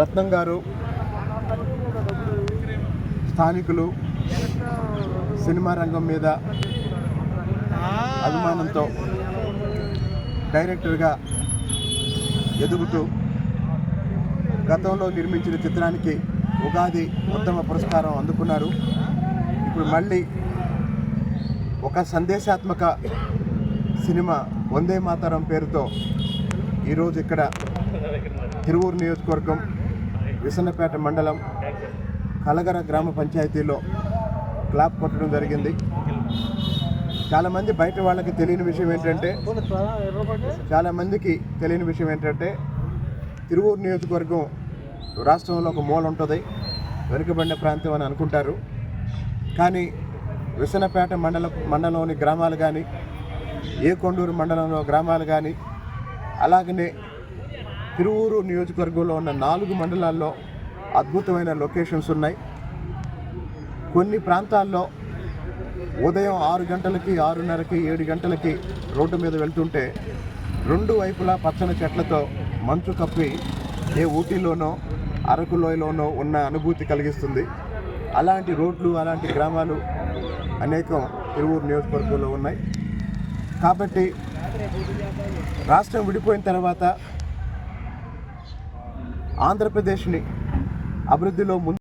రత్నం గారు స్థానికులు సినిమా రంగం మీద అభిమానంతో డైరెక్టర్గా ఎదుగుతూ గతంలో నిర్మించిన చిత్రానికి ఉగాది ఉత్తమ పురస్కారం అందుకున్నారు. ఇప్పుడు మళ్ళీ ఒక సందేశాత్మక సినిమా వందే మాతరం పేరుతో ఈరోజు ఇక్కడ తిరువూరు నియోజకవర్గం విసన్నపేట మండలం కలగర గ్రామ పంచాయతీలో క్లాప్ కొట్టడం జరిగింది. చాలామంది బయట వాళ్ళకి తెలియని విషయం ఏంటంటే చాలామందికి తెలియని విషయం ఏంటంటే తిరువూరు నియోజకవర్గం రాష్ట్రంలో ఒక మూల ఉంటుంది వెనుకబడిన ప్రాంతం అని అనుకుంటారు. కానీ విసనపేట మండల మండలంలోని గ్రామాలు కానీ ఏ కొండూరు మండలంలో గ్రామాలు కానీ అలాగనే తిరువూరు నియోజకవర్గంలో ఉన్న నాలుగు మండలాల్లో అద్భుతమైన లొకేషన్స్ ఉన్నాయి. కొన్ని ప్రాంతాల్లో ఉదయం ఆరు గంటలకి ఆరున్నరకి ఏడు గంటలకి రోడ్డు మీద వెళ్తుంటే రెండు వైపులా పచ్చని చెట్లతో మంచు కప్పి ఏ ఊటీలోనో అరకు లోయలోనో ఉన్న అనుభూతి కలిగిస్తుంది. అలాంటి రోడ్లు అలాంటి గ్రామాలు అనేకం తిరువూరు నియోజకవర్గంలో ఉన్నాయి. కాబట్టి రాష్ట్రం విడిపోయిన తర్వాత ఆంధ్రప్రదేశ్ని అభివృద్ధిలో ముందు